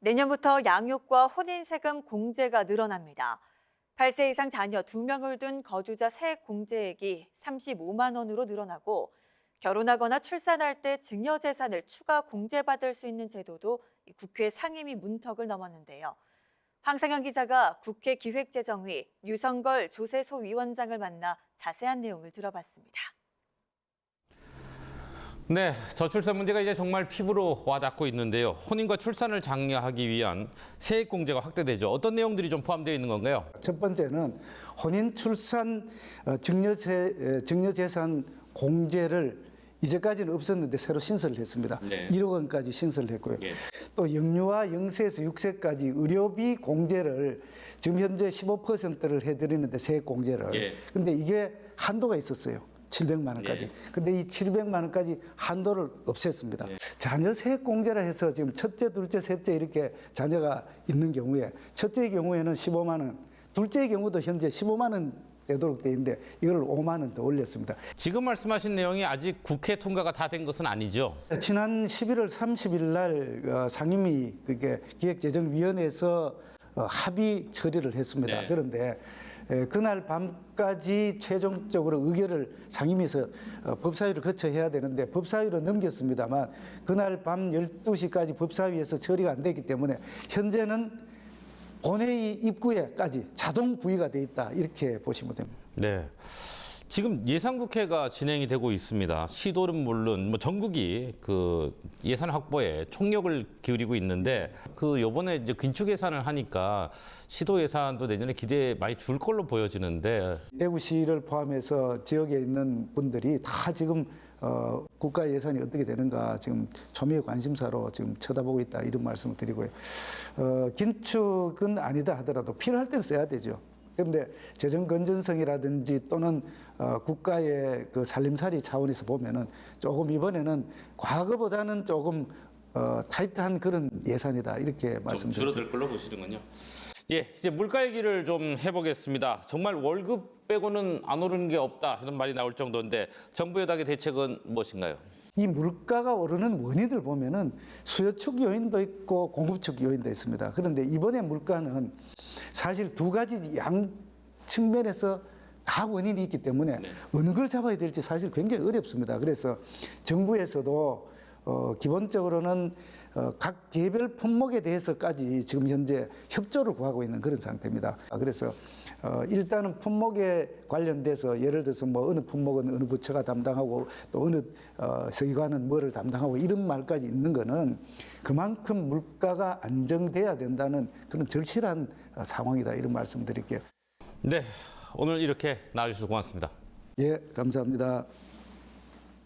내년부터 양육과 혼인세금 공제가 늘어납니다. 8세 이상 자녀 2명을 둔 거주자 세액 공제액이 35만 원으로 늘어나고 결혼하거나 출산할 때 증여 재산을 추가 공제받을 수 있는 제도도 국회 상임위 문턱을 넘었는데요. 황상현 기자가 국회 기획재정위 유성걸 조세소 위원장을 만나 자세한 내용을 들어봤습니다. 네, 저출산 문제가 이제 정말 피부로 와닿고 있는데요. 혼인과 출산을 장려하기 위한 세액 공제가 확대되죠. 어떤 내용들이 좀 포함되어 있는 건가요? 첫 번째는 혼인 출산 어, 증여세 에, 증여재산 공제를 이제까지는 없었는데 새로 신설을 했습니다. 네. 1억 원까지 신설을 했고요. 예. 또 영유아 0세에서 6세까지 의료비 공제를 지금 현재 15%를 해드리는데 세액 공제를. 예. 근데 이게 한도가 있었어요. 700만 원까지. 예. 근데 이 700만 원까지 한도를 없앴습니다. 자녀 세액 공제라 해서 지금 첫째, 둘째, 셋째 이렇게 자녀가 있는 경우에 첫째의 경우에는 15만 원, 둘째의 경우도 현재 15만 원 되도록 돼 있는데 이걸 5만 원 더 올렸습니다. 지금 말씀하신 내용이 아직 국회 통과가 다 된 것은 아니죠. 지난 11월 30일 날 어, 상임위 그게 기획재정위원회에서 어, 합의 처리를 했습니다. 네. 그런데 에, 그날 밤까지 최종적으로 의결을 상임위에서 어, 법사위를 거쳐 해야 되는데 법사위로 넘겼습니다만 그날 밤 12시까지 법사위에서 처리가 안 됐기 때문에 현재는 본회의 입구에까지 자동 부의가 돼 있다 이렇게 보시면 됩니다. 네. 지금 예산국회가 진행이 되고 있습니다. 시도는 물론 뭐 전국이 그 예산 확보에 총력을 기울이고 있는데 그 요번에 이제 긴축 예산을 하니까 시도 예산도 내년에 기대 많이 줄 걸로 보여지는데 대구시를 포함해서 지역에 있는 분들이 다 지금 어, 국가 예산이 어떻게 되는가 지금 초미의 관심사로 지금 쳐다보고 있다 이런 말씀을 드리고요. 어, 긴축은 아니다 하더라도 필요할 땐 써야 되죠. 그런데 재정 건전성이라든지 또는 어, 국가의 그 살림살이 차원에서 보면은 조금 이번에는 과거보다는 조금 어, 타이트한 그런 예산이다 이렇게 말씀드립니다. 걸로 보시는군요. 예, 이제 물가 얘기를 좀 해보겠습니다. 정말 월급 빼고는 안 오르는 게 없다 이런 말이 나올 정도인데 정부 여당의 대책은 무엇인가요? 이 물가가 오르는 원인들 보면은 수요 측 요인도 있고 공급 측 요인도 있습니다. 그런데 이번에 물가는 사실 두 가지 양 측면에서 다 원인이 있기 때문에 어느 걸 잡아야 될지 사실 굉장히 어렵습니다. 그래서 정부에서도 어, 기본적으로는 어, 각 개별 품목에 대해서까지 지금 현재 협조를 구하고 있는 그런 상태입니다. 아, 그래서 어, 일단은 품목에 관련돼서 예를 들어서 뭐 어느 품목은 어느 부처가 담당하고 또 어느 어, 서기관은 뭐를 담당하고 이런 말까지 있는 거는 그만큼 물가가 안정돼야 된다는 그런 절실한 어, 상황이다 이런 말씀드릴게요. 네, 오늘 이렇게 나와주셔서 고맙습니다. 예, 감사합니다.